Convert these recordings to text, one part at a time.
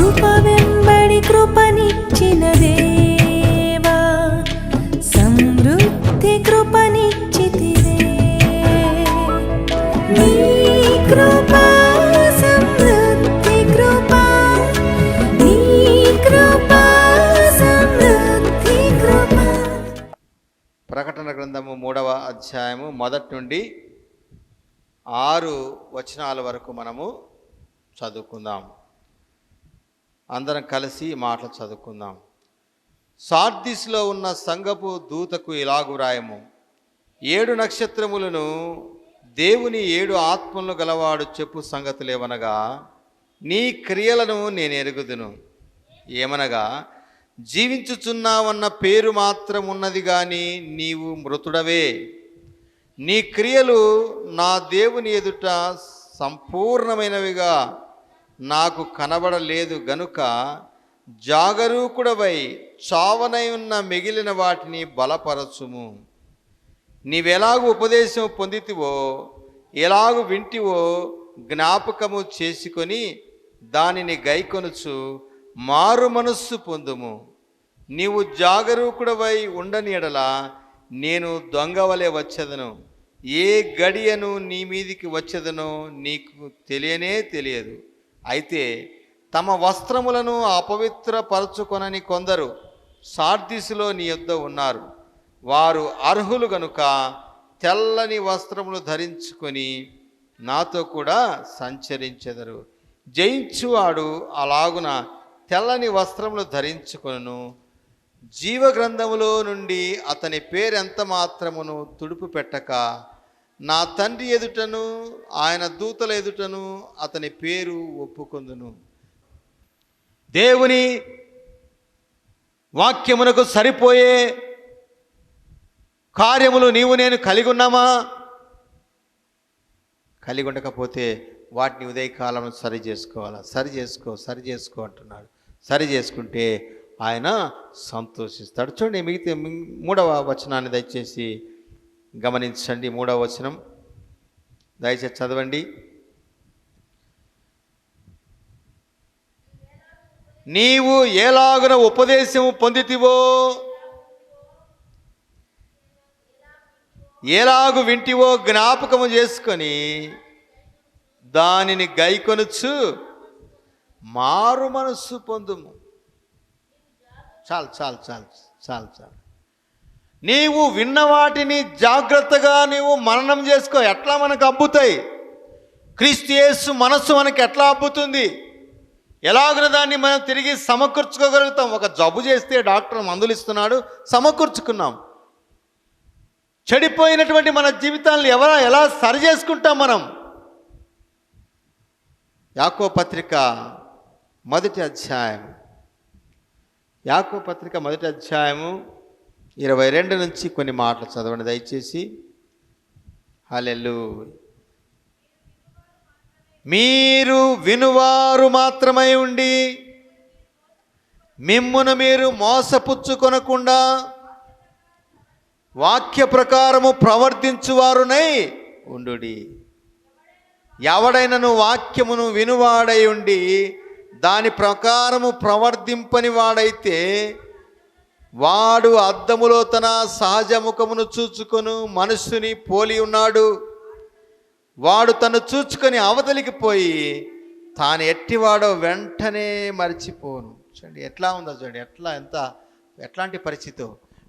కృప వెంబడి కృపనిచ్చిన దేవా సమృద్ధి కృపనిచ్చితివే. నీ కృప సమృద్ధి కృప నీ కృప సమృద్ధి కృప. ప్రకటన గ్రంథము మూడవ అధ్యాయము మొదటి నుండి ఆరు వచనాల వరకు మనము చదువుకుందాం. అందరం కలిసి మాటలు చదువుకుందాం. సార్దిస్లో ఉన్న సంగపు దూతకు ఇలాగు రాయము ఏడు నక్షత్రములను దేవుని ఏడు ఆత్మలను గలవాడు చెప్పు సంగతులేవనగా నీ క్రియలను నేను ఎరుగుదును. ఏమనగా జీవించుచున్నావన్న పేరు మాత్రం ఉన్నది కానీ నీవు మృతుడవే. నీ క్రియలు నా దేవుని ఎదుట సంపూర్ణమైనవిగా నాకు కనబడలేదు గనుక జాగరూకుడవై చావనై ఉన్న మిగిలిన వాటిని బలపరచుము. నీవెలాగు ఉపదేశం పొందితివో ఎలాగు వింటివో జ్ఞాపకము చేసుకొని దానిని గైకొనుచు మారు మనస్సు పొందుము. నీవు జాగరూకుడవై ఉండని ఎడల నేను దొంగవలే వచ్చేదను. ఏ గడియను నీ మీదికి వచ్చేదనో నీకు తెలియనే తెలియదు. అయితే తమ వస్త్రములను అపవిత్రపరచుకొనని కొందరు సార్దిసులో నీ యొద్ద ఉన్నారు. వారు అర్హులు గనుక తెల్లని వస్త్రములు ధరించుకొని నాతో కూడా సంచరించెదరు. జయించువాడు అలాగున తెల్లని వస్త్రములు ధరించుకొను జీవ గ్రంథములో నుండి అతని పేరెంత మాత్రమును తుడుపు పెట్టక నా తండ్రి ఎదుటను ఆయన దూతల ఎదుటను అతని పేరు ఒప్పుకొందును. దేవుని వాక్యమునకు సరిపోయే కార్యములు నీవు నేను కలిగి ఉన్నామా కలిగి ఉండకపోతే వాటిని ఉదయకాలంలో సరి చేసుకోవాలా? సరి చేసుకో సరి చేసుకో అంటున్నాడు. సరి చేసుకుంటే ఆయన సంతోషిస్తాడు. చూడండి మిగతా మూడవ వచనాన్ని దయచేసి గమనించండి మూడవ వచనం. దయచేసి చదవండి. నీవు ఎలాగున ఉపదేశము పొందితివో? ఎలాగు వింటివో? జ్ఞాపకము చేసుకొని దానిని గైకొనుచు మారు మనస్సు పొందుము. చాలు చాలు చాలు చాలు చాలు. నీవు విన్న వాటిని జాగ్రత్తగా నీవు మననం చేసుకో. ఎట్లా మనకు అబ్బుతాయి? క్రీస్తు యేసు మనస్సు మనకి ఎట్లా అబ్బుతుంది? ఎలాగన దాన్ని మనం తిరిగి సమకూర్చుకోగలుగుతాం? ఒక జబ్బు చేస్తే డాక్టర్ మందులు ఇస్తున్నాడు సమకూర్చుకున్నాం. చెడిపోయినటువంటి మన జీవితాలను ఎవరా ఎలా సరి చేసుకుంటాం మనం? యాకో పత్రిక మొదటి అధ్యాయం యాకో పత్రిక మొదటి అధ్యాయము ఇరవై రెండు నుంచి కొన్ని మాటలు చదవండి. దయచేసి. హలెల్లు మీరు వినువారు మాత్రమై ఉండి మిమ్మును మీరు మోసపుచ్చుకొనకుండా వాక్య ప్రకారము ప్రవర్తించువారునై ఉండుడి. ఎవడైనను వాక్యమును వినువాడై ఉండి దాని ప్రకారము ప్రవర్తింపని వాడైతే వాడు అద్దములో తన సహజ ముఖమును చూచుకొను మనుషుని పోలి ఉన్నాడు. వాడు తను చూచుకొని అవతలికి పోయి తాను ఎట్టివాడో వెంటనే మర్చిపోను. చూడండి ఎట్లా ఉందో చూడండి ఎట్లా ఎంత ఎట్లాంటి పరిస్థితి?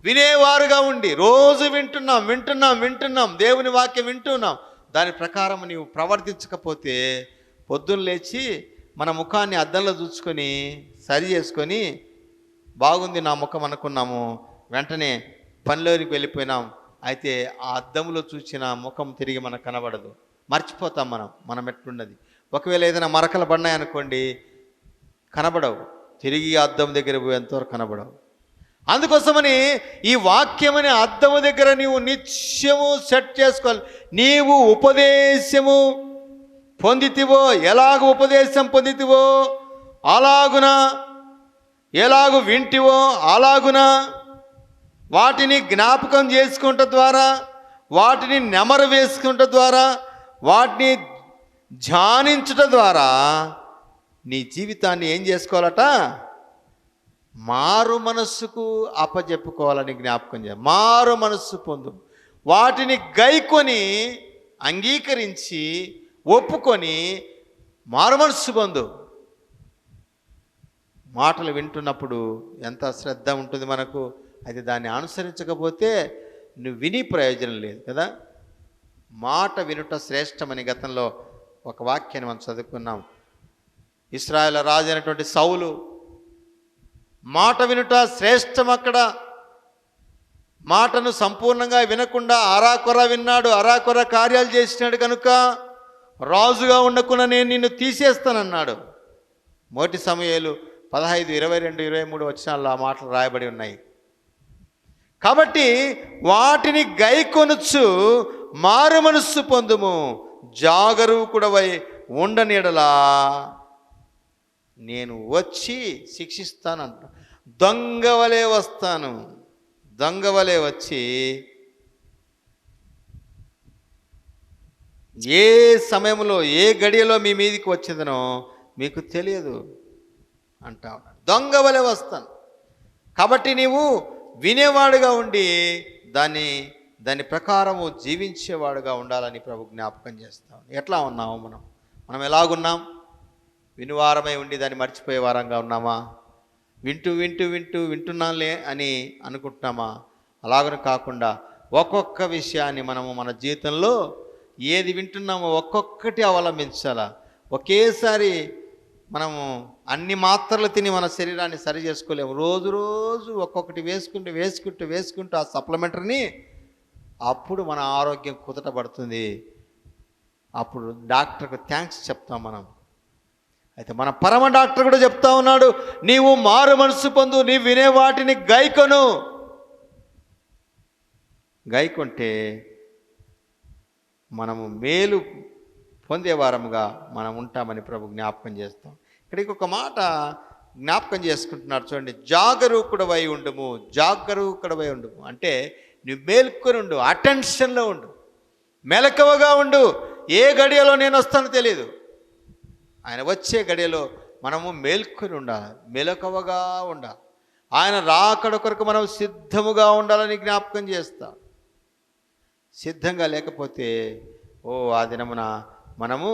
వినేవారుగా ఉండి రోజు వింటున్నాం వింటున్నాం వింటున్నాం దేవుని వాక్యం వింటున్నాం. దాని ప్రకారం నీవు ప్రవర్తించకపోతే పొద్దున్న లేచి మన ముఖాన్ని అద్దంలో చూసుకొని సరి చేసుకొని బాగుంది నా ముఖం అనుకున్నాము. వెంటనే పనిలోనికి వెళ్ళిపోయినాం. అయితే ఆ అద్దంలో చూసిన ముఖం తిరిగి మనకు కనబడదు. మర్చిపోతాం మనం. మనం ఎట్లున్నది? ఒకవేళ ఏదైనా మరకలు పడినాయనుకోండి కనబడవు. తిరిగి అద్దం దగ్గర పోయేంతవరకు కనబడవు. అందుకోసమని ఈ వాక్యమని అద్దము దగ్గర నీవు నిత్యము సెట్ చేసుకోవాలి. నీవు ఉపదేశము పొందితివో ఎలాగ ఉపదేశం పొందితివో అలాగున ఎలాగు వింటివో అలాగున వాటిని జ్ఞాపకం చేసుకుంట ద్వారా వాటిని నెమరు వేసుకుంట ద్వారా వాటిని ధ్యానించుట ద్వారా నీ జీవితాన్ని ఏం చేసుకోవాలట? మారు మనస్సుకు అప్పజెప్పుకోవాలని జ్ఞాపకం చేయాలి మారు మనస్సు పొందు. వాటిని గైకొని అంగీకరించి ఒప్పుకొని మారు మనస్సు పొందు. మాటలు వింటున్నప్పుడు ఎంత శ్రద్ధ ఉంటుంది మనకు? అయితే దాన్ని అనుసరించకపోతే నువ్వు విని ప్రయోజనం లేదు కదా? మాట వినుట శ్రేష్టమని గతంలో ఒక వాక్యాన్ని మనం చదువుకున్నాం. ఇస్రాయేల్ రాజు అయినటువంటి సౌలు మాట వినుట శ్రేష్టం అక్కడ. మాటను సంపూర్ణంగా వినకుండా అరాకొర విన్నాడు అరాకొర కార్యాలు చేసినాడు కనుక రాజుగా ఉండకుండా నేను నిన్ను తీసేస్తానన్నాడు. మొదటి సమయాలు పదహైదు ఇరవై రెండు ఇరవై మూడు వచ్చినాల్లో ఆ మాటలు రాయబడి ఉన్నాయి. కాబట్టి వాటిని గైకొనుచు మారు మనస్సు పొందుము. జాగరూకుడవై ఉండనీడలా. నేను వచ్చి శిక్షిస్తాను దొంగ దొంగవలే వస్తాను. దొంగవలే వచ్చి ఏ సమయంలో ఏ గడియలో మీ మీదికి వచ్చిందనో మీకు తెలియదు. అంటా ఉన్నాడు. దొంగ వలె వస్తాను. కాబట్టి నీవు వినేవాడుగా ఉండి దాన్ని దాని ప్రకారము జీవించేవాడుగా ఉండాలని ప్రభు జ్ఞాపకం చేస్తాం ఎట్లా ఉన్నాము మనం? మనం ఎలాగున్నాం? వినువారమై ఉండి దాన్ని మర్చిపోయే వారంగా ఉన్నామా? వింటూ వింటూ వింటూ వింటున్నాంలే అని అనుకుంటున్నామా? అలాగను కాకుండా ఒక్కొక్క విషయాన్ని మనము మన జీవితంలో ఏది వింటున్నామో ఒక్కొక్కటి అవలంబించాలా? ఒకేసారి మనము అన్ని మాత్రలు తిని మన శరీరాన్ని సరి చేసుకోలేము. రోజు రోజు ఒక్కొక్కటి వేసుకుంటూ వేసుకుంటూ వేసుకుంటూ ఆ సప్లిమెంటరీని అప్పుడు మన ఆరోగ్యం కుదటపడుతుంది అప్పుడు డాక్టర్కి థ్యాంక్స్ చెప్తాం మనం. అయితే మన పరమ డాక్టర్ కూడా చెప్తా ఉన్నాడు నీవు మారు మనసు పొందు నీ వినే వాటిని గైకొను. గైకొంటే మనము మేలు పొందేవారముగా మనం ఉంటామని ప్రభు జ్ఞాపకం చేస్తాం. ఇక్కడికి ఒక మాట జ్ఞాపకం చేసుకుంటున్నారు చూడండి జాగరూకుడవై ఉండుము జాగరూకుడవై ఉండుము. అంటే నువ్వు మేల్కొని ఉండు అటెన్షన్లో ఉండు మెలకువగా ఉండు. ఏ గడియలో నేను వస్తానో తెలియదు ఆయన వచ్చే గడియలో మనము మేల్కొని ఉండాలి మెలకువగా ఉండాలి. ఆయన రాకడ కొరకు మనం సిద్ధముగా ఉండాలని జ్ఞాపకం చేస్తా. సిద్ధంగా లేకపోతే ఓ ఆ దినమున మనము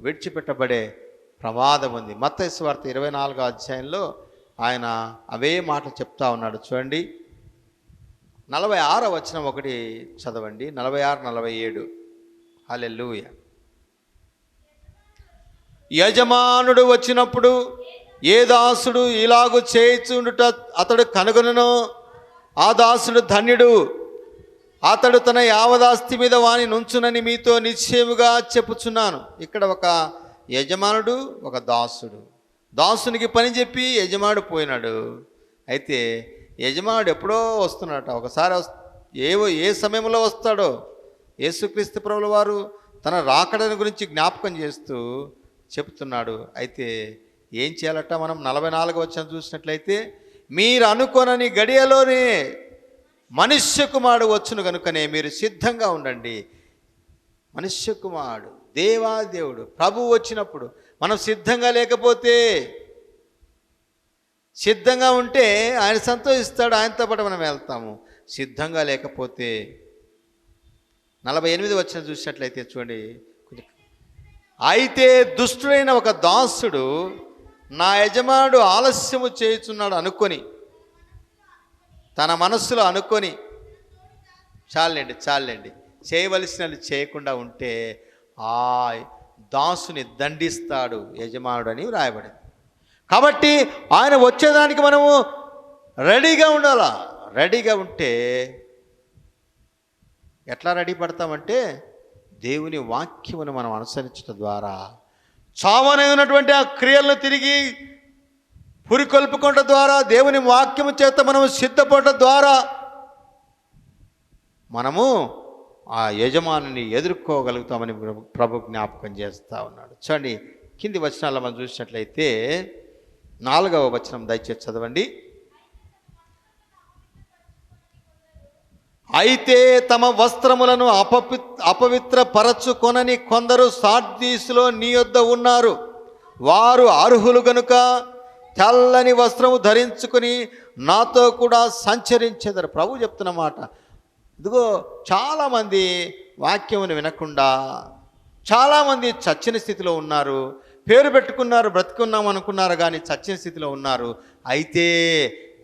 విడిచిపెట్టబడే ప్రమాదం ఉంది. మత్తయి వార్త ఇరవై నాలుగో అధ్యాయంలో ఆయన అవే మాటలు చెప్తా ఉన్నాడు. చూడండి. నలభై ఆరో వచనం ఒకటి చదవండి. నలభై ఆరు నలభై ఏడు. హల్లెలూయా. యజమానుడు వచ్చినప్పుడు ఏ దాసుడు ఇలాగు చేయిచుండుట అతడు కనుగొనను? ఆ దాసుడు ధన్యుడు. అతడు తన యావదాస్తి మీద వాని నుంచునని మీతో నిశ్చయముగా చెప్పుచున్నాను. ఇక్కడ ఒక యజమానుడు ఒక దాసుడు. దాసునికి పని చెప్పి యజమానుడు పోయినాడు. అయితే యజమానుడు ఎప్పుడో వస్తున్నాడట. ఒకసారి ఏవో ఏ సమయంలో వస్తాడో? యేసుక్రీస్తు ప్రభుల వారు తన రాకడని గురించి జ్ఞాపకం చేస్తూ చెప్తున్నాడు. అయితే ఏం చేయాలట మనం? నలభై నాలుగు వచ్చిన చూసినట్లయితే మీరు అనుకోనని గడియలోనే మనుష్య కుమారుడు వచ్చును కనుకనే మీరు సిద్ధంగా ఉండండి. మనుష్య కుమారుడు. దేవాదేవుడు ప్రభు వచ్చినప్పుడు మనం సిద్ధంగా లేకపోతే సిద్ధంగా ఉంటే ఆయన సంతోషిస్తాడు ఆయనతో పాటు మనం వెళ్తాము. సిద్ధంగా లేకపోతే నలభై ఎనిమిది వచ్చిన చూసినట్లయితే చూడండి అయితే దుష్టుడైన ఒక దాసుడు నా యజమానుడు ఆలస్యము చేయుచున్నాడు అనుకొని తన మనస్సులో అనుకొని చాలండి చాలండి చేయవలసినది చేయకుండా ఉంటే ఆ దాసుని దండిస్తాడు యజమానుడు అని వ్రాయబడింది. కాబట్టి ఆయన వచ్చేదానికి మనము రెడీగా ఉండాలా? రెడీగా ఉంటే ఎట్లా రెడీ పడతామంటే దేవుని వాక్యమును మనం అనుసరించడం ద్వారా చావనైనటువంటి ఆ క్రియలను తిరిగి పురికొల్పుకోవడం ద్వారా దేవుని వాక్యము చేత మనము సిద్ధపడటం ద్వారా మనము ఆ యజమానుని ఎదుర్కోగలుగుతామని ప్రభు- ప్రభు జ్ఞాపకం చేస్తూ ఉన్నాడు. చూడండి కింది వచనాల్లో మనం చూసినట్లయితే నాలుగవ వచనం దయచేసి చదవండి. అయితే తమ వస్త్రములను అపవి అపవిత్రపరచుకొనని కొందరు సార్దీసులో నీ యొద్ద ఉన్నారు. వారు అర్హులు గనుక తెల్లని వస్త్రము ధరించుకుని నాతో కూడా సంచరించేదారు. ప్రభు చెప్తున్న మాట ఇదిగో చాలామంది వాక్యమును వినకుండా చాలామంది చచ్చిన స్థితిలో ఉన్నారు. పేరు పెట్టుకున్నారు బ్రతుకున్నాం అనుకున్నారు కానీ చచ్చిన స్థితిలో ఉన్నారు. అయితే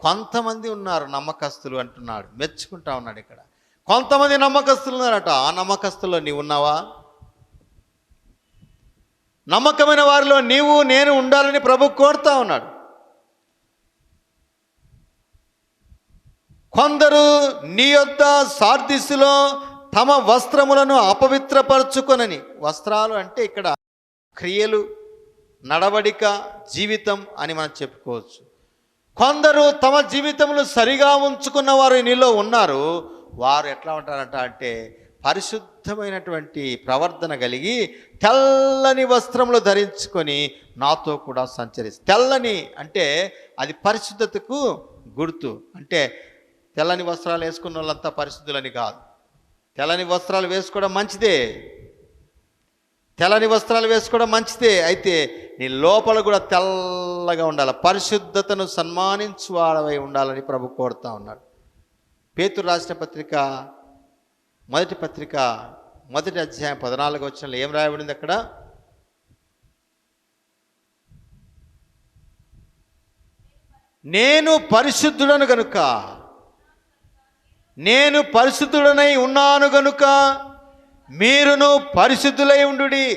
కొంతమంది ఉన్నారు నమ్మకస్తులు అంటున్నాడు. మెచ్చుకుంటా ఉన్నాడు ఇక్కడ. కొంతమంది నమ్మకస్తులు ఉన్నారట. ఆ నమ్మకస్తుల్లో నీవు ఉన్నావా? నమ్మకమైన వారిలో నీవు నేను ఉండాలని ప్రభు కోరుతా ఉన్నాడు. కొందరు నీ యొద్ద సార్దిస్సులో తమ వస్త్రములను అపవిత్రపరచుకొనని. వస్త్రాలు అంటే ఇక్కడ క్రియలు నడవడిక జీవితం అని మనం చెప్పుకోవచ్చు. కొందరు తమ జీవితములు సరిగా ఉంచుకున్న వారు నీలో ఉన్నారు. వారు ఎట్లా ఉంటారంట అంటే పరిశుద్ధమైనటువంటి ప్రవర్తన కలిగి తెల్లని వస్త్రములు ధరించుకొని నాతో కూడా సంచరిస్తారు. తెల్లని అంటే అది పరిశుద్ధతకు గుర్తు. అంటే తెల్లని వస్త్రాలు వేసుకున్న వాళ్ళంతా పరిశుద్ధులని కాదు. తెల్లని వస్త్రాలు వేసుకోవడం మంచిదే. తెల్లని వస్త్రాలు వేసుకోవడం మంచిదే. అయితే నీ లోపల కూడా తెల్లగా ఉండాలి. పరిశుద్ధతను సన్మానించు వాడవై ఉండాలని ప్రభు కోరుతా ఉన్నాడు. పేతురు రాసిన పత్రిక మొదటి పత్రిక మొదటి అధ్యాయం పద్నాలుగు వచ్చిన ఏం రాయబడింది అక్కడ? నేను పరిశుద్ధుడను కనుక నేను పరిశుద్ధుడనై ఉన్నాను గనుక మీరును పరిశుద్ధులై ఉండుడి.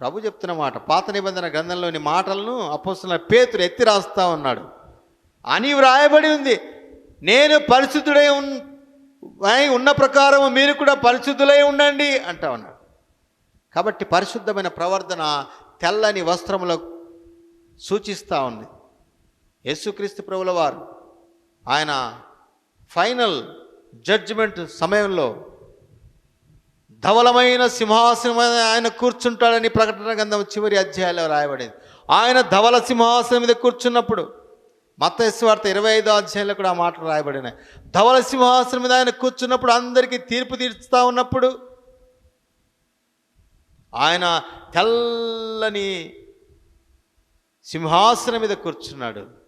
ప్రభు చెప్తున్న మాట పాత నిబంధన గ్రంథంలోని మాటలను అపోస్తున్న పేతురు ఎత్తి రాస్తా ఉన్నాడు. అని వ్రాయబడి ఉంది. నేను పరిశుద్ధుడై ఉన్ ఉన్న ప్రకారం మీరు కూడా పరిశుద్ధులై ఉండండి అంటా ఉన్నాడు. కాబట్టి పరిశుద్ధమైన ప్రవర్తన తెల్లని వస్త్రములకు సూచిస్తూ ఉంది. యేసుక్రీస్తు ప్రభుల వారు ఆయన ఫైనల్ జడ్జిమెంట్ సమయంలో ధవలమైన సింహాసనం ఆయన కూర్చుంటాడని ప్రకటన గ్రంథం చివరి అధ్యాయంలో రాయబడింది. ఆయన ధవల సింహాసనం మీద కూర్చున్నప్పుడు మత వార్త ఇరవై ఐదో అధ్యాయంలో కూడా ఆ మాటలు రాయబడినాయి. ధవల సింహాసనం మీద ఆయన కూర్చున్నప్పుడు అందరికీ తీర్పు తీర్చుతా ఉన్నప్పుడు ఆయన తెల్లని సింహాసనం మీద కూర్చున్నాడు.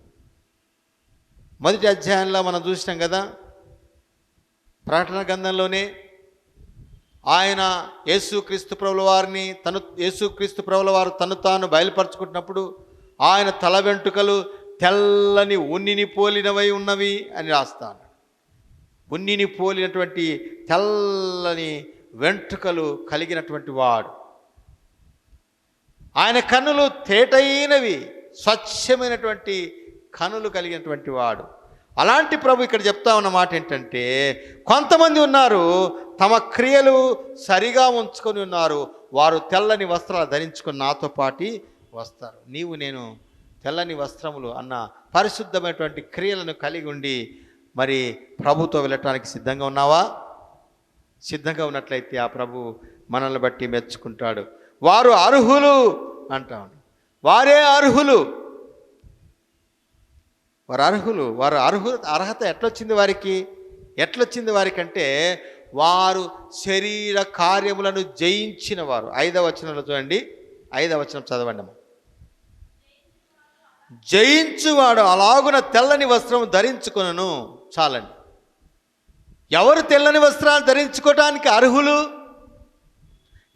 మొదటి అధ్యాయంలో మనం చూసినాం కదా ప్రకటన గ్రంథంలోనే ఆయన యేసుక్రీస్తు ప్రభుల వారిని తను యేసుక్రీస్తు ప్రభుల వారు తను తాను బయలుపరుచుకుంటున్నప్పుడు ఆయన తల వెంట్రుకలు తెల్లని ఉన్నిని పోలినవై ఉన్నవి అని రాస్తాను ఉన్నిని పోలినటువంటి తెల్లని వెంట్రుకలు కలిగినటువంటి వాడు. ఆయన కన్నులు తేటైనవి స్వచ్ఛమైనటువంటి కనులు కలిగినటువంటి వాడు. అలాంటి ప్రభు ఇక్కడ చెప్తా ఉన్న మాట ఏంటంటే కొంతమంది ఉన్నారు తమ క్రియలు సరిగా ఉంచుకొని ఉన్నారు వారు తెల్లని వస్త్రాలు ధరించుకుని నాతో పాటి వస్తారు. నీవు నేను తెల్లని వస్త్రములు అన్న పరిశుద్ధమైనటువంటి క్రియలను కలిగి ఉండి మరి ప్రభుతో వెళ్ళటానికి సిద్ధంగా ఉన్నావా? సిద్ధంగా ఉన్నట్లయితే ఆ ప్రభు మనల్ని బట్టి మెచ్చుకుంటాడు. వారు అర్హులు అంటాం వారే అర్హులు. వారు అర్హులు వారు అర్హు అర్హత ఎట్లొచ్చింది వారికి? ఎట్లొచ్చింది వారికంటే వారు శరీర కార్యములను జయించిన వారు ఐదవ వచనంలో చూడండి. ఐదవ వచనం చదవండి జయించువాడు అలాగున తెల్లని వస్త్రం ధరించుకును చాలండి. ఎవరు తెల్లని వస్త్రాలు ధరించుకోవటానికి అర్హులు?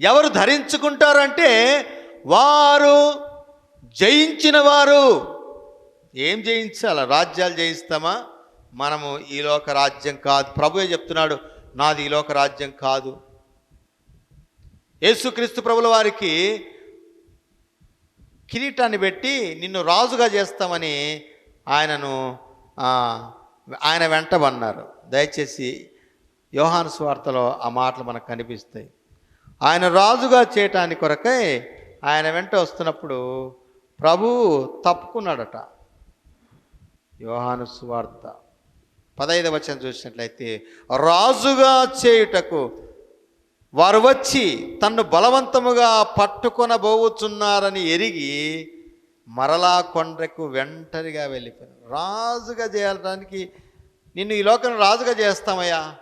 ఎవరు ధరించుకుంటారంటే వారు జయించిన వారు ఏం జయించాలి? రాజ్యాలు జయిస్తామా? మనము ఈ లోక రాజ్యం కాదు. ప్రభువే చెప్తున్నాడు నాది ఈ లోక రాజ్యం కాదు. యేసుక్రీస్తు ప్రభుల వారికి కిరీటాన్ని పెట్టి నిన్ను రాజుగా చేస్తామని ఆయనను ఆయన వెంటబన్నారు దయచేసి యోహాను స్వార్తలో ఆ మాటలు మనకు కనిపిస్తాయి. ఆయన రాజుగా చేయటానికి కొరకై ఆయన వెంట వస్తున్నప్పుడు ప్రభువు తప్పుకున్నాడట. యోహాను సువార్త. పదైదవ వచనం చూసినట్లయితే రాజుగా చేయుటకు వారు వచ్చి తన్ను బలవంతముగా పట్టుకొనబోవుచున్నారని ఎరిగి మరలా కొండకు వెంటరిగా వెళ్ళిపోయారు. రాజుగా చేయడానికి నిన్ను ఈ లోకం రాజుగా చేస్తామయ్యా.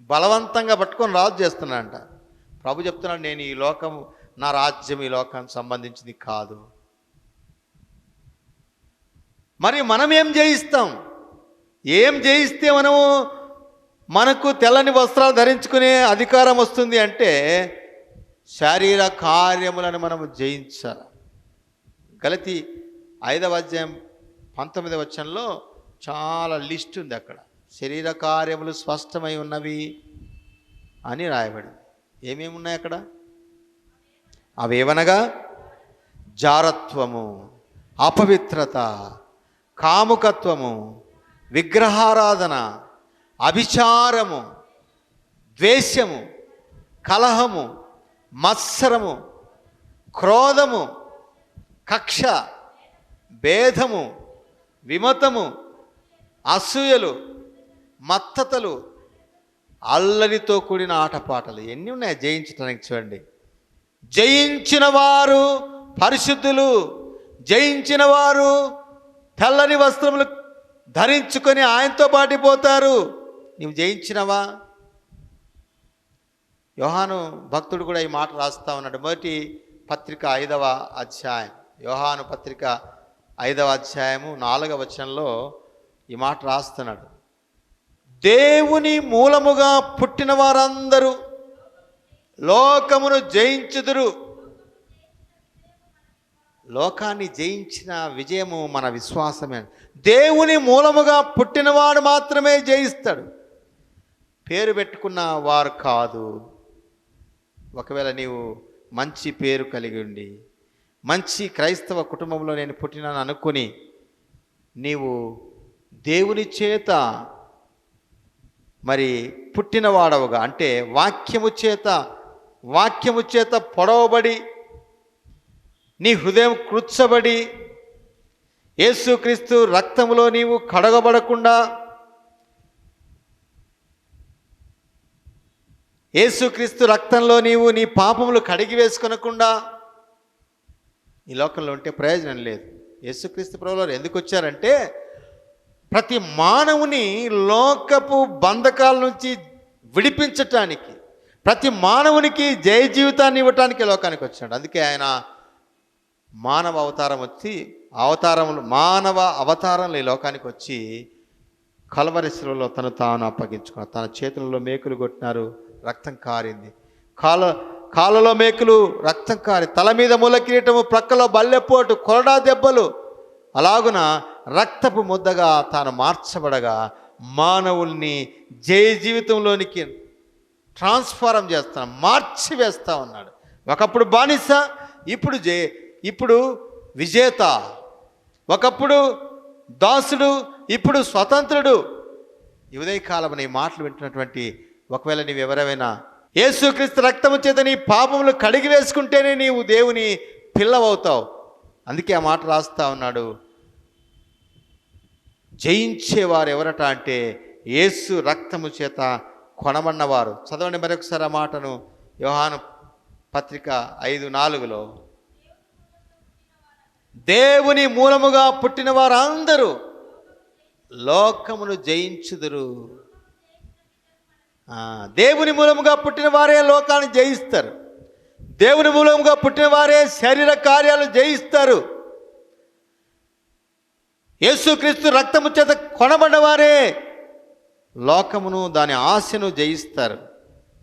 బలవంతంగా పట్టుకొని రాజు చేస్తున్నాడంట. ప్రభు చెప్తున్నాడు నేను ఈ లోకం నా రాజ్యం ఈ లోకానికి సంబంధించింది కాదు. మరి మనం ఏం జయిస్తాం? ఏం జయిస్తే మనము మనకు తెల్లని వస్త్రాలు ధరించుకునే అధికారం వస్తుంది అంటే శారీర కార్యములను మనము జయించాలి. గలతి ఐదవ అధ్యాయం పంతొమ్మిదవ వచనంలో చాలా లిస్ట్ ఉంది అక్కడ. శరీర కార్యములు స్పష్టమై ఉన్నవి అని రాయబడింది. ఏమేమి ఉన్నాయి అక్కడ? అవేవనగా? జారత్వము అపవిత్రత కాముకత్వము విగ్రహారాధన అభిచారము ద్వేషము కలహము మత్సరము క్రోధము కక్ష భేదము విమతము అసూయలు మత్తతలు అల్లరితో కూడిన ఆటపాటలు. ఎన్ని ఉన్నాయి జయించడానికి చూడండి. జయించిన వారు పరిశుద్ధులు జయించిన వారు తెల్లని వస్త్రములు ధరించుకొని ఆయనతో పాటిపోతారు నువ్వు నీవు జయించినవా? యోహాను భక్తుడు కూడా ఈ మాట రాస్తా ఉన్నాడు. మొదటి పత్రిక ఐదవ అధ్యాయం. యోహాను పత్రిక ఐదవ అధ్యాయము నాలుగవ వచనంలో ఈ మాట రాస్తున్నాడు. దేవుని మూలముగా పుట్టిన వారందరూ లోకమును జయించుదురు. లోకాన్ని జయించిన విజయము మన విశ్వాసమే. దేవుని మూలముగా పుట్టినవాడు మాత్రమే జయిస్తాడు. పేరు పెట్టుకున్న వారు కాదు. ఒకవేళ నీవు మంచి పేరు కలిగి ఉండి మంచి క్రైస్తవ కుటుంబంలో నేను పుట్టినాను అనుకుని నీవు దేవుని చేత మరి పుట్టినవాడవుగా అంటే వాక్యము చేత వాక్యము చేత పొడవబడి నీ హృదయం కృచ్చబడి యేసుక్రీస్తు రక్తంలో నీవు కడగబడకుండా యేసుక్రీస్తు రక్తంలో నీవు నీ పాపములు కడిగి వేసుకొనకుండా ఈ లోకంలో ఉంటే ప్రయోజనం లేదు. యేసుక్రీస్తు ప్రభువారు ఎందుకు వచ్చారంటే ప్రతి మానవుని లోకపు బంధకాల నుంచి విడిపించటానికి ప్రతి మానవునికి జయ జీవితాన్ని ఇవ్వటానికి లోకానికి వచ్చాడు. అందుకే ఆయన మానవ అవతారం వచ్చి అవతారములు మానవ అవతారంలో ఈ లోకానికి వచ్చి కలవరిశిలో తను తాను అప్పగించుకున్నాడు తన చేతులలో మేకులు కొట్టినారు రక్తం కారింది. కాల కాళ్ళలో మేకులు రక్తం కారి తల మీద ముల కిరీటము ప్రక్కలో బల్లెపోటు కొరడా దెబ్బలు. అలాగున రక్తపు ముద్దగా తాను మార్చబడగా మానవుల్ని జయ జీవితంలోనికి ట్రాన్స్ఫారం చేస్తాను మార్చి వేస్తా ఉన్నాడు. ఒకప్పుడు బానిస ఇప్పుడు జయ ఇప్పుడు విజేత ఒకప్పుడు దాసుడు ఇప్పుడు స్వతంత్రుడు. ఈ ఉదయకాలం నీ మాటలు వింటున్నటువంటి ఒకవేళ నీవు ఎవరైనా యేసుక్రీస్తు రక్తము చేత నీ పాపములు కడిగి వేసుకుంటేనే నీవు దేవుని పిల్లవవుతావు. అందుకే ఆ మాట రాస్తా ఉన్నాడు. జయించేవారు ఎవరట అంటే యేసు రక్తము చేత కొనమన్నవారు చదవండి మరొకసారి ఆ మాటను. యోహాను పత్రిక ఐదు నాలుగులో. దేవుని మూలముగా పుట్టిన వారందరూ లోకమును జయించుదురు. దేవుని మూలముగా పుట్టిన వారే లోకాన్ని జయిస్తారు. దేవుని మూలముగా పుట్టిన వారే శరీర కార్యాలు జయిస్తారు. యేసుక్రీస్తు రక్తము చేత కొనబడ్డవారే లోకమును దాని ఆశను జయిస్తారు.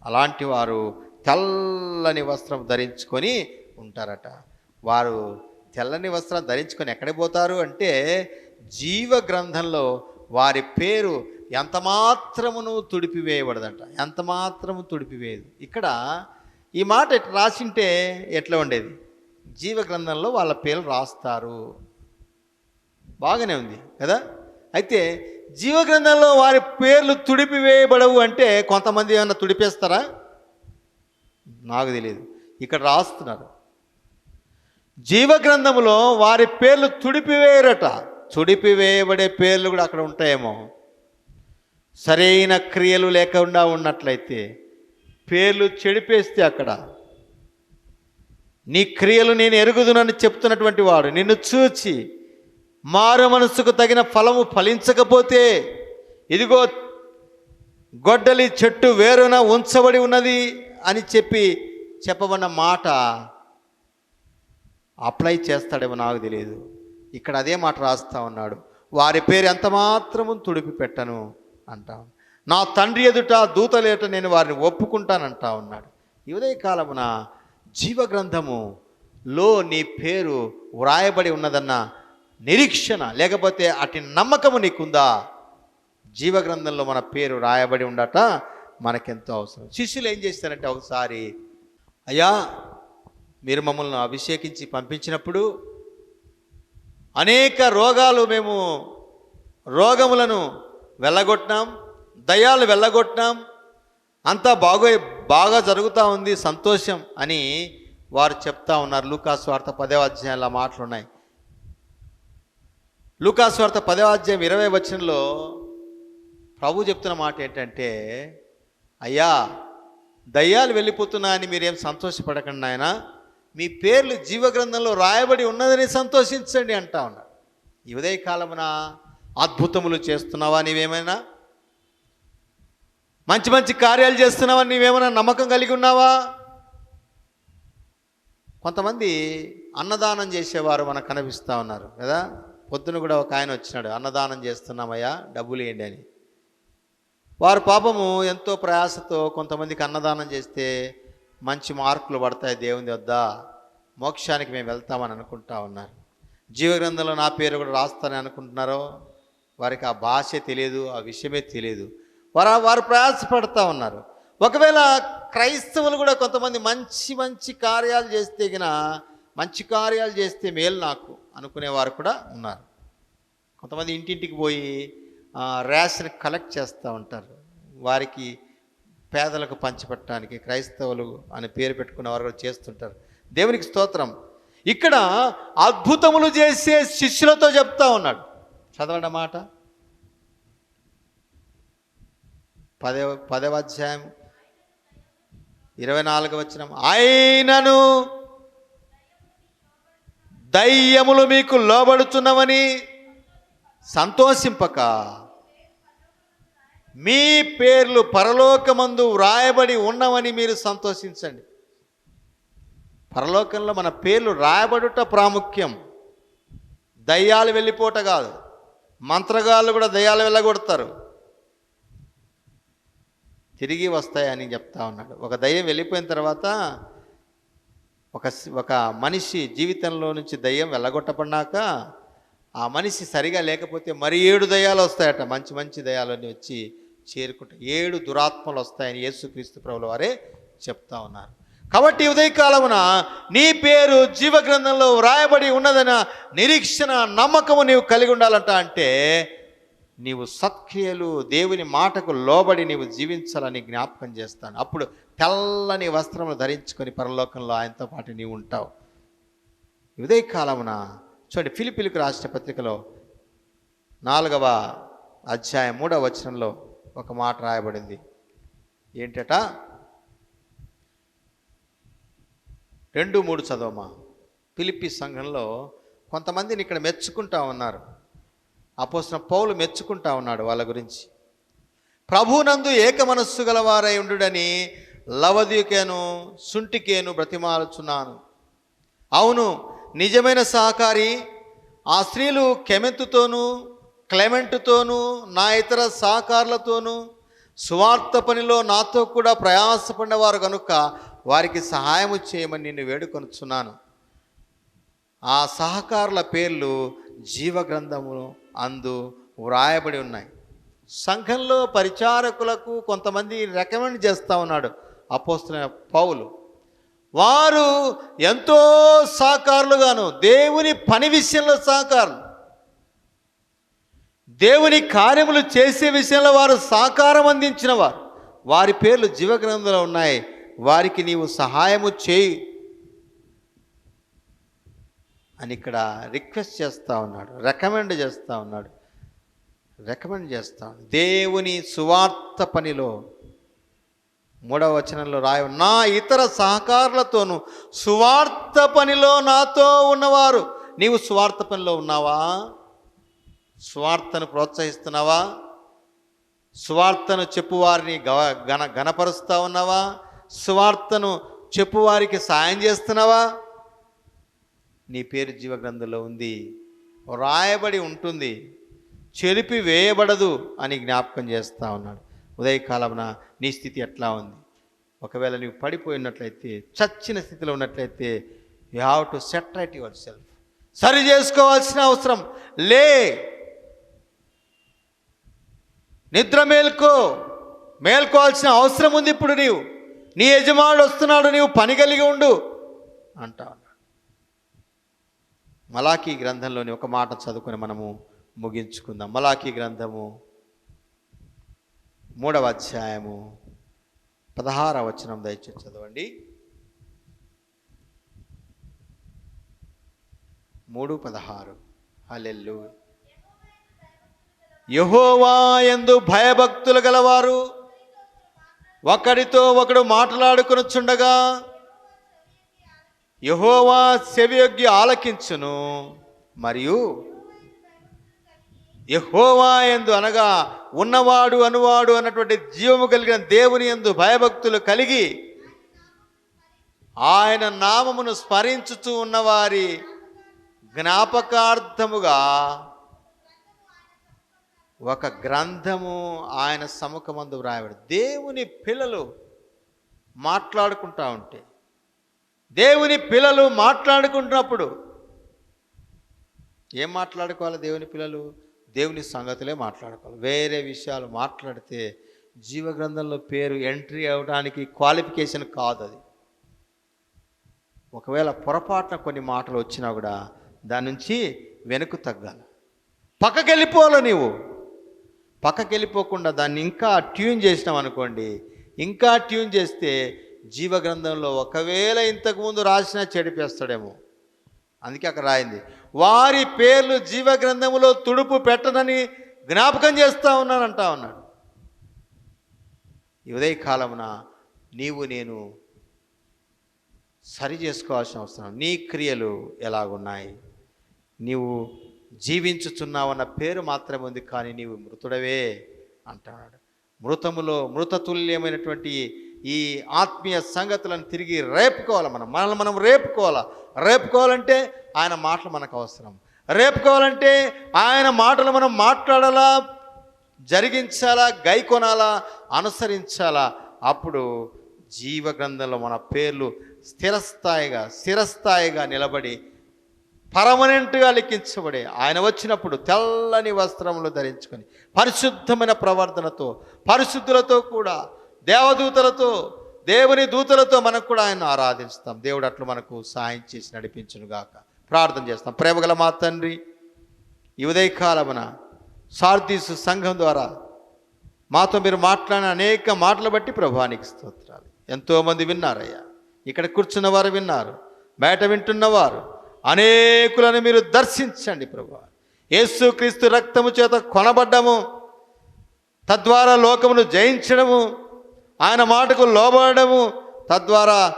అలాంటి వారు తెల్లని వస్త్రం ధరించుకొని ఉంటారట. వారు తెల్లని వస్త్రం ధరించుకొని ఎక్కడ పోతారు అంటే జీవ గ్రంథంలో వారి పేరు ఎంత మాత్రమును తుడిపివేయబడదంట. ఎంత మాత్రము తుడిపివేయదు. ఇక్కడ ఈ మాట ఎట్లా రాసింటే ఎట్లా ఉండేది? జీవ గ్రంథంలో వాళ్ళ పేర్లు రాస్తారు. బాగానే ఉంది కదా? అయితే జీవ గ్రంథంలో వారి పేర్లు తుడిపివేయబడవు అంటే కొంతమంది ఏమైనా తుడిపేస్తారా? నాకు తెలియదు ఇక్కడ రాస్తున్నారు. జీవగ్రంథములో వారి పేర్లు తుడిపివేయరట. తుడిపివేయబడే పేర్లు కూడా అక్కడ ఉంటాయేమో. సరైన క్రియలు లేకుండా ఉన్నట్లయితే పేర్లు చెడిపేస్తే అక్కడ. నీ క్రియలు నేను ఎరుగుదునని చెప్తున్నటువంటి వాడు నిన్ను చూచి మారు మనసుకు తగిన ఫలము ఫలించకపోతే ఇదిగో గొడ్డలి చెట్టు వేరున ఉంచబడి ఉన్నది అని చెప్పి చెప్పబడిన మాట అప్లై చేస్తాడేమో నాకు తెలియదు. ఇక్కడ అదే మాట రాస్తా ఉన్నాడు. వారి పేరు ఎంత మాత్రము తుడిపి పెట్టను అంటా నా తండ్రి ఎదుట దూతలేట నేను వారిని ఒప్పుకుంటానంటా ఉన్నాడు. ఈ ఉదయకాలమున జీవ గ్రంథములో నీ పేరు వ్రాయబడి ఉన్నదన్న నిరీక్షణ లేకపోతే అటు నమ్మకము నీకుందా? జీవగ్రంథంలో మన పేరు రాయబడి ఉండట మనకెంతో అవసరం. శిష్యులు ఏం చేస్తారంటే ఒకసారి అయ్యా మీరు మమ్మల్ని అభిషేకించి పంపించినప్పుడు అనేక రోగాలు మేము రోగములను వెళ్ళగొట్టినాం దయాలు వెళ్ళగొట్టినాం. అంతా బాగో బాగా జరుగుతూ ఉంది సంతోషం అని వారు చెప్తా ఉన్నారు. లూకాస్ వార్త పదే అధ్యాయంలో మాటలు ఉన్నాయి. లూకాస్ వార్త పదే అధ్యాయం ఇరవై వచనంలో ప్రభు చెప్తున్న మాట ఏంటంటే అయ్యా దయ్యాలు వెళ్ళిపోతున్నాయని మీరేం సంతోషపడకండి ఆయన మీ పేర్లు జీవగ్రంథంలో రాయబడి ఉన్నదని సంతోషించండి అంటా ఉన్నాడు ఈ కాలమున అద్భుతములు చేస్తున్నావా నీవేమైనా? మంచి మంచి కార్యాలు చేస్తున్నావా నీవేమైనా నమ్మకం కలిగి ఉన్నావా? కొంతమంది అన్నదానం చేసేవారు మనకు కనిపిస్తూ ఉన్నారు కదా? పొద్దున కూడా ఒక ఆయన వచ్చినాడు అన్నదానం చేస్తున్నామయ్యా డబ్బులు ఇవ్వండి అని. వారు పాపము ఎంతో ప్రయాసతో కొంతమందికి అన్నదానం చేస్తే మంచి మార్కులు పడతాయి దేవుని వద్ద. మోక్షానికి మేము వెళ్తామని అనుకుంటా ఉన్నారు. జీవగ్రంథంలో నా పేరు కూడా రాస్తానని అనుకుంటున్నారో? వారికి ఆ భాషే తెలియదు ఆ విషయమే తెలియదు. వారు వారు ప్రయాసపడతా ఉన్నారు. ఒకవేళ క్రైస్తవులు కూడా కొంతమంది మంచి మంచి కార్యాలు చేస్తే గిన మంచి కార్యాలు చేస్తే మేలు నాకు అనుకునేవారు కూడా ఉన్నారు. కొంతమంది ఇంటింటికి పోయి ఆ, రేషన్ కలెక్ట్ చేస్తూ ఉంటారు. వారికి పేదలకు పంచిపెట్టడానికి క్రైస్తవులు అని పేరు పెట్టుకున్న వారు కూడా చేస్తుంటారు. దేవునికి స్తోత్రం. ఇక్కడ అద్భుతములు చేసే శిష్యులతో చెప్తా ఉన్నాడు. చదవండి మాట. పదే పదవ అధ్యాయం ఇరవై నాలుగు వచ్చిన ఆయనను దయ్యములు మీకు లోబడుచున్నవని సంతోషింపక మీ పేర్లు పరలోకమందు వ్రాయబడి ఉన్నవని మీరు సంతోషించండి. పరలోకంలో మన పేర్లు రాయబడుట ప్రాముఖ్యం. దయ్యాలు వెళ్ళిపోట కాదు. మంత్రగాళ్ళు కూడా దయ్యాలు వెళ్ళగొడతారు. తిరిగి వస్తాయని చెప్తా ఉన్నాడు. ఒక దయ్యం వెళ్ళిపోయిన తర్వాత ఒక ఒక మనిషి జీవితంలో నుంచి దయ్యం వెళ్ళగొట్టబడినాక ఆ మనిషి సరిగా లేకపోతే మరి ఏడు దయ్యాలు వస్తాయట. మంచి మంచి దయ్యాలన్నీ వచ్చి చేరుకుంటాయి ఏడు దురాత్మలు వస్తాయని యేసుక్రీస్తు ప్రభుల వారే చెప్తా ఉన్నారు. కాబట్టి ఉదయకాలమున నీ పేరు జీవ గ్రంథంలో వ్రాయబడి ఉన్నదన్న నిరీక్షణ నమ్మకము నీవు కలిగి ఉండాలంట అంటే నీవు సత్క్రియలు దేవుని మాటకు లోబడి నీవు జీవించాలని జ్ఞాపకం చేస్తాను. అప్పుడు తెల్లని వస్త్రములు ధరించుకొని పరలోకంలో ఆయనతో పాటు నీవు ఉంటావు. ఉదయకాలమున చూడండి ఫిలిపిలికి రాసిన పత్రికలో నాలుగవ అధ్యాయం మూడవ వచనంలో ఒక మాట రాయబడింది. ఏంటట? రెండు మూడు చదవమా? పిలిపి సంఘంలో కొంతమందిని ఇక్కడ మెచ్చుకుంటా ఉన్నారు. అపోసిన పౌలు మెచ్చుకుంటా ఉన్నాడు వాళ్ళ గురించి. ప్రభునందు ఏక మనస్సు గలవారై ఉండుడని లవదికేను సుంటికేను బ్రతిమాలుచున్నాను. అవును నిజమైన సహకారి ఆ స్త్రీలు కెమెత్తుతోనూ క్లెమెంట్తోనూ నా ఇతర సహకారులతోనూ సువార్త పనిలో నాతో కూడా ప్రయాసపడినవారు కనుక వారికి సహాయం చేయమని నేను వేడుకొనుచున్నాను. ఆ సహకారుల పేర్లు జీవగ్రంథము అందు వ్రాయబడి ఉన్నాయి. సంఘంలో పరిచారకులకు కొంతమంది రికమెండ్ చేస్తూ ఉన్నాడు అపోస్తున్న పౌలు. వారు ఎంతో సహకారులుగాను దేవుని పని విషయంలో సహకారులు. దేవుని కార్యములు చేసే విషయంలో వారు సహకారం అందించిన వారు వారి పేర్లు జీవగ్రంథంలో ఉన్నాయి. వారికి నీవు సహాయము చేయి అని ఇక్కడ రిక్వెస్ట్ చేస్తూ ఉన్నాడు. రికమెండ్ చేస్తూ ఉన్నాడు. రికమెండ్ చేస్తాను దేవుని సువార్త పనిలో మూడవ వచనంలో రాయ నా ఇతర సహకారులతోనూ సువార్త పనిలో నాతో ఉన్నవారు. నీవు సువార్త పనిలో ఉన్నావా? స్వార్థను ప్రోత్సహిస్తున్నావా? స్వార్థను చెప్పువారిని గవ గణ గణపరుస్తూ ఉన్నావా? స్వార్థను చెప్పువారికి సాయం చేస్తున్నావా? నీ పేరు జీవగ్రంథంలో ఉంది. రాయబడి ఉంటుంది. చెరిపి వేయబడదు అని జ్ఞాపకం చేస్తూ ఉన్నాడు. ఉదయకాలమున నీ స్థితి ఎట్లా ఉంది? ఒకవేళ నీవు పడిపోయినట్లయితే చచ్చిన స్థితిలో ఉన్నట్లయితే you have to set right yourself సరి చేసుకోవాల్సిన అవసరం లే. నిద్ర మేల్కో మేల్కోవాల్సిన అవసరం ఉంది ఇప్పుడు నీవు. నీ యజమానుడు వస్తున్నాడు నీవు పని కలిగి ఉండు అంటా మలాఖీ గ్రంథంలోని ఒక మాట చదువుకొని మనము ముగించుకుందాం. మలాఖీ గ్రంథము మూడవ అధ్యాయము పదహార వచనం దయచేసి చదవండి. మూడు పదహారు. హలెల్లు యహోవా ఎందు భయభక్తులు గలవారు. ఒకడితో ఒకడు మాట్లాడుకొనుచుండగా యహోవా సెవియొగ్గి ఆలకించును మరియు యహోవా ఎందు అనగా ఉన్నవాడు అనువాడు అన్నటువంటి జీవము కలిగిన దేవుని ఎందు భయభక్తులు కలిగి ఆయన నామమును స్మరించుతూ ఉన్నవారి జ్ఞాపకార్థముగా ఒక గ్రంథము ఆయన సముఖమందు వ్రాయబడి దేవుని పిల్లలు మాట్లాడుకుంటా ఉంటే దేవుని పిల్లలు మాట్లాడుకుంటున్నప్పుడు ఏం మాట్లాడుకోవాలి దేవుని పిల్లలు? దేవుని సంగతులే మాట్లాడుకోవాలి. వేరే విషయాలు మాట్లాడితే జీవ గ్రంథంలో పేరు ఎంట్రీ అవడానికి క్వాలిఫికేషన్ కాదు అది. ఒకవేళ పొరపాటున కొన్ని మాటలు వచ్చినా కూడా దాని నుంచి వెనుక తగ్గాలి. పక్కకెళ్ళిపోవాలి నీవు. పక్కకి వెళ్ళిపోకుండా దాన్ని ఇంకా ట్యూన్ చేసినాం అనుకోండి ఇంకా ట్యూన్ చేస్తే జీవ గ్రంథంలో ఒకవేళ ఇంతకుముందు రాసినా చెడిపేస్తాడేమో. అందుకే అక్కడ రాయింది వారి పేర్లు జీవగ్రంథములో తుడుపు పెట్టనని జ్ఞాపకం చేస్తూ ఉన్నానంటా ఉన్నాడు. ఉదయ కాలమున నీవు నేను సరి చేసుకోవాల్సిన అవసరం నీ క్రియలు ఎలాగున్నాయి? నీవు జీవించుచున్నావన్న పేరు మాత్రమే ఉంది కానీ నీవు మృతుడవే అంటున్నాడు మృతములో మృతతుల్యమైనటువంటి ఈ ఆత్మీయ సంగతులను తిరిగి రేపుకోవాలి మనం? మనల్ని మనం రేపుకోవాలా? రేపుకోవాలంటే ఆయన మాటలు మనకు అవసరం. రేపుకోవాలంటే ఆయన మాటలు మనం మాట్లాడాలా? జరిగించాలా? గైకొనాలా? అనుసరించాలా? అప్పుడు జీవ గ్రంథంలో మన పేర్లు స్థిరస్థాయిగా స్థిరస్థాయిగా నిలబడి పర్మనెంట్గా లిఖించబడే. ఆయన వచ్చినప్పుడు తెల్లని వస్త్రములు ధరించుకొని పరిశుద్ధమైన ప్రవర్తనతో పరిశుద్ధులతో కూడా దేవదూతలతో దేవుని దూతలతో మనకు కూడా ఆయన ఆరాధిస్తాం. దేవుడు అట్లు మనకు సాయం చేసి నడిపించును గాక ప్రార్థన చేస్తాం. ప్రేమగల మా తండ్రి ఈ ఉదయకాలమున సార్దీసు సంఘం ద్వారా మాతో మీరు మాట్లాడిన అనేక మాటలు బట్టి ప్రభానికి స్తోత్రాలు. ఎంతోమంది విన్నారయ్యా. ఇక్కడ కూర్చున్న వారు విన్నారు. బయట వింటున్నవారు. అనేకులను మీరు దర్శించండి ప్రభు. యేసుక్రీస్తు రక్తము చేత కొనబడ్డము తద్వారా లోకమును జయించడము ఆయన మాటకు లోబడము తద్వారా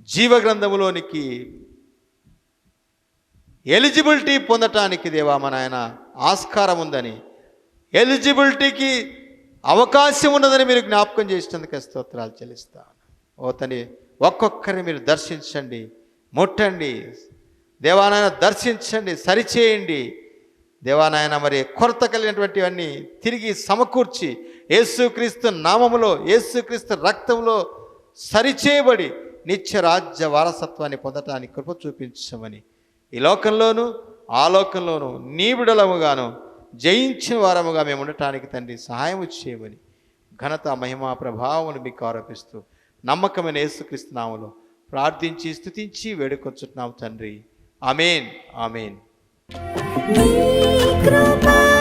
జీవగ్రంథములోనికి ఎలిజిబిలిటీ పొందటానికి దేవా మన ఆయన ఆస్కారం ఉందని ఎలిజిబిలిటీకి అవకాశం ఉన్నదని మీరు జ్ఞాపకం చేసినందుకే స్తోత్రాలు చెల్లిస్తాను. ఓ తని ఒక్కొక్కరిని మీరు దర్శించండి. ముట్టండి. దేవానాయన దర్శించండి సరిచేయండి. దేవానాయన మరి కొరత కలిగినటువంటివన్నీ తిరిగి సమకూర్చి యేసుక్రీస్తు నామములో యేసుక్రీస్తు రక్తంలో సరిచేయబడి నిత్య రాజ్య వారసత్వాన్ని పొందటానికి కృప చూపించమని ఈ లోకంలోనూ ఆ లోకంలోనూ నీ బిడలముగాను జయించిన వారముగా మేము ఉండటానికి తండ్రి సహాయం చేయమని ఘనత మహిమా ప్రభావమును మీకు ఆరోపిస్తూ నమ్మకమైన యేసుక్రీస్తు నామలో ప్రార్థించి స్థుతించి వేడుకొచ్చుతున్నాం తండ్రి. ఆమెన్. ఆమెన్. కృపా